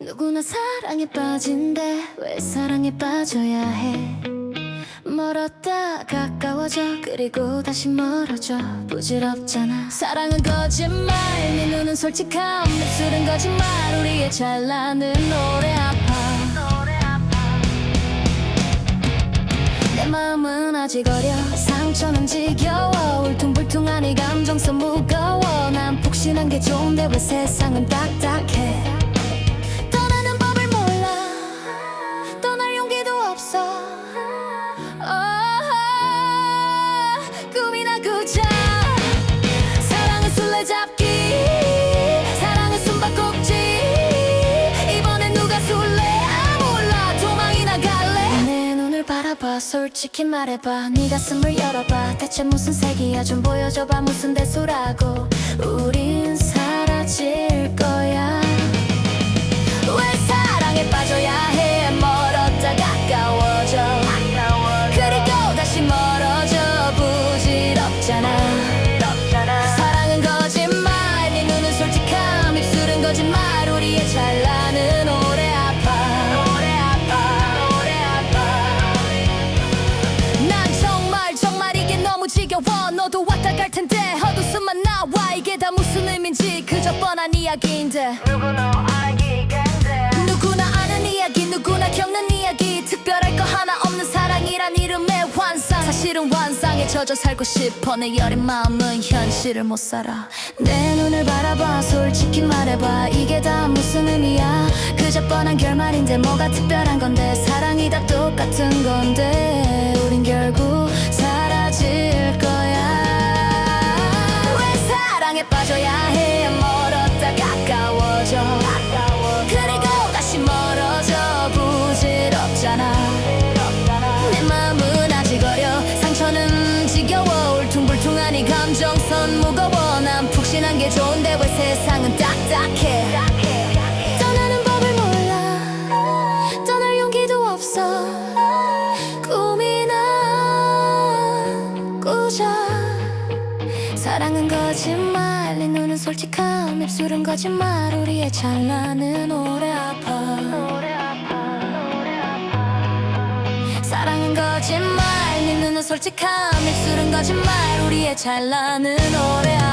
누구나 사랑에 빠진대. 왜 사랑에 빠져야 해? 멀었다 가까워져. 그리고 다시 멀어져. 부질없잖아. 사랑은 거짓말. 네 눈은 솔직함. 입술은 거짓말. 우리의 잘나는 노래 아파. 내 마음은 아직 어려. 상처는 지겨워. 울퉁불퉁한 이 감정선 무거워. 난 폭신한 게 좋은데 왜 세상은 딱딱해 솔직히 말해봐. 네 가슴을 열어봐. 대체 무슨 색이야? 좀 보여줘봐. 무슨 대수라고. 우린 사라질 너도 왔다 갈 텐데 헛웃음만 나와. 이게 다 무슨 의미인지 그저 뻔한 이야기인데. 누구나 아는 이야기 누구나 겪는 이야기. 특별할 거 하나 없는 사랑이란 이름의 환상. 사실은 환상에 젖어 살고 싶어. 내 여린 마음은 현실을 못 살아. 내 눈을 바라봐. 솔직히 말해봐. 이게 다 무슨 의미야? 그저 뻔한 결말인데 뭐가 특별한 건데? 사랑이 다 똑같은 건데 사랑에 빠져야 해 멀었다 가까워져. 그리고 다시 멀어져. 부질없잖아. 내 마음은 아직 어려. 상처는 지겨워. 울퉁불퉁한 이 감정선 무거워. 난 푹신한 게 좋은데 왜 세상은 딱딱해? 떠나는 법을 몰라. 떠날 용기도 없어. 꿈이나 꾸자 사랑은 거짓말. 네 눈은 솔직함 입술은 거짓말. 우리의 잘나는 오래 아파. 사랑은 거짓말. 네 눈은 솔직함 입술은 거짓말. 우리의 잘나는 오래 아파